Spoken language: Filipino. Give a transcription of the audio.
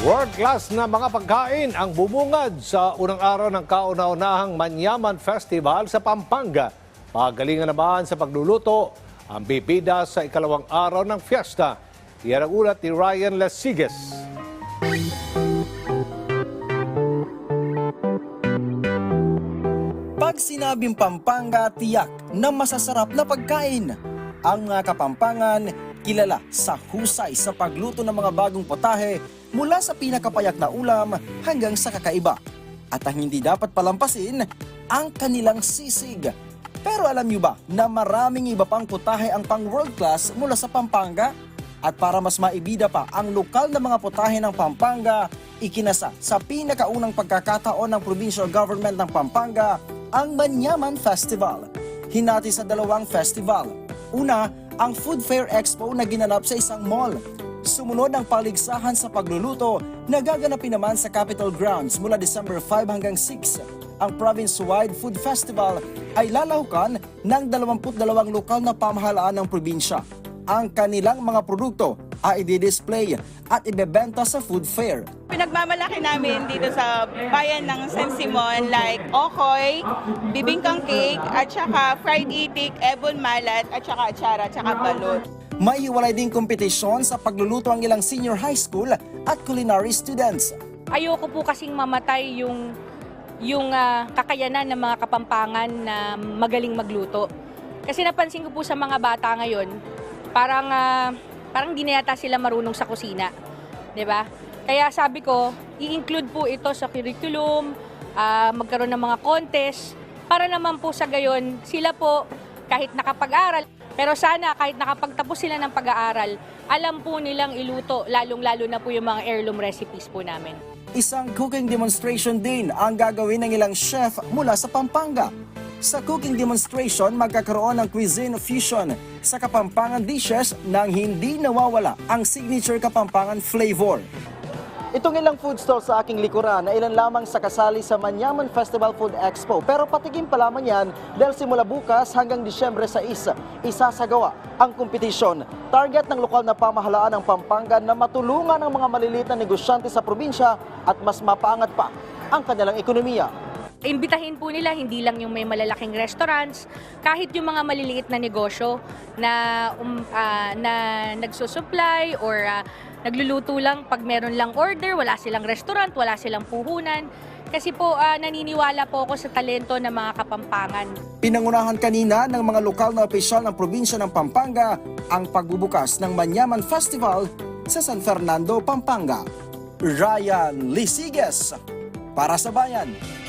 World class na mga pagkain ang bumungad sa unang araw ng kauna-unahang Manyaman Festival sa Pampanga. Pagalingan naman sa pagluluto ang bibida sa ikalawang araw ng fiesta. Yan ang ulat ni Ryan Lasiges. Pag sinabing Pampanga, tiyak na masasarap na pagkain. Ang mga Kapampangan, kilala sa husay sa pagluto ng mga bagong potahe mula sa pinakapayak na ulam hanggang sa kakaiba. At ang hindi dapat palampasin, ang kanilang sisig. Pero alam niyo ba na maraming iba pang putahe ang pang world class mula sa Pampanga? At para mas maibida pa ang lokal na mga putahe ng Pampanga, ikinasa sa pinakaunang pagkakataon ng provincial government ng Pampanga ang Manyaman Festival. Hinati sa dalawang festival. Una, ang Food Fair Expo na ginanap sa isang mall. Sumunod ang paligsahan sa pagluluto na gaganapin naman sa Capitol Grounds mula December 5 hanggang 6. Ang province-wide food festival ay lalahukan ng 22 lokal na pamahalaan ng probinsya. Ang kanilang mga produkto ay i-display at ibebenta sa food fair. Pinagmamalaki namin dito sa bayan ng San Simon like okoy, bibingkang cake, at saka fried itik, ebon malat, at saka atsara, at saka balot. May hiwalay ding kompetisyon sa pagluluto ang ilang senior high school at culinary students. ayoko po kasing mamatay yung yung ah, kakayanan ng mga kapampangan na magaling magluto. Kasi napansin ko po sa mga bata ngayon, parang ah, parang di na yata sila marunong sa kusina, 'di ba? Kaya sabi ko, i-include po ito sa curriculum, ah, magkaroon ng mga contest para naman po sa gayon sila po kahit nakapag-aral pero sana kahit nakapagtapos sila ng pag-aaral, alam po nilang iluto, lalong-lalo na po yung mga heirloom recipes po namin. Isang cooking demonstration din ang gagawin ng ilang chef mula sa Pampanga. Sa cooking demonstration, magkakaroon ng cuisine fusion sa Kapampangan dishes nang hindi nawawala ang signature Kapampangan flavor. Itong ilang food stalls sa aking likuran na ilan lamang sa kasali sa Manyaman Festival Food Expo. Pero patigim pa lamang yan dahil simula bukas hanggang Disyembre 6, isasagawa ang kompetisyon. Target ng lokal na pamahalaan ng Pampanga na matulungan ang mga maliliit na negosyante sa probinsya at mas mapaangat pa ang kanilang ekonomiya. Imbitahin po nila hindi lang yung may malalaking restaurants, kahit yung mga maliliit na negosyo na um, ah, na nagsusupply or ah, nagluluto lang pag meron lang order, wala silang restaurant, wala silang puhunan. Kasi po ah, naniniwala po ako sa talento ng mga kapampangan. Pinangunahan kanina ng mga lokal na opisyal ng probinsya ng Pampanga ang pagbubukas ng Manyaman Festival sa San Fernando, Pampanga. Ryan Lisiges para sa Bayan.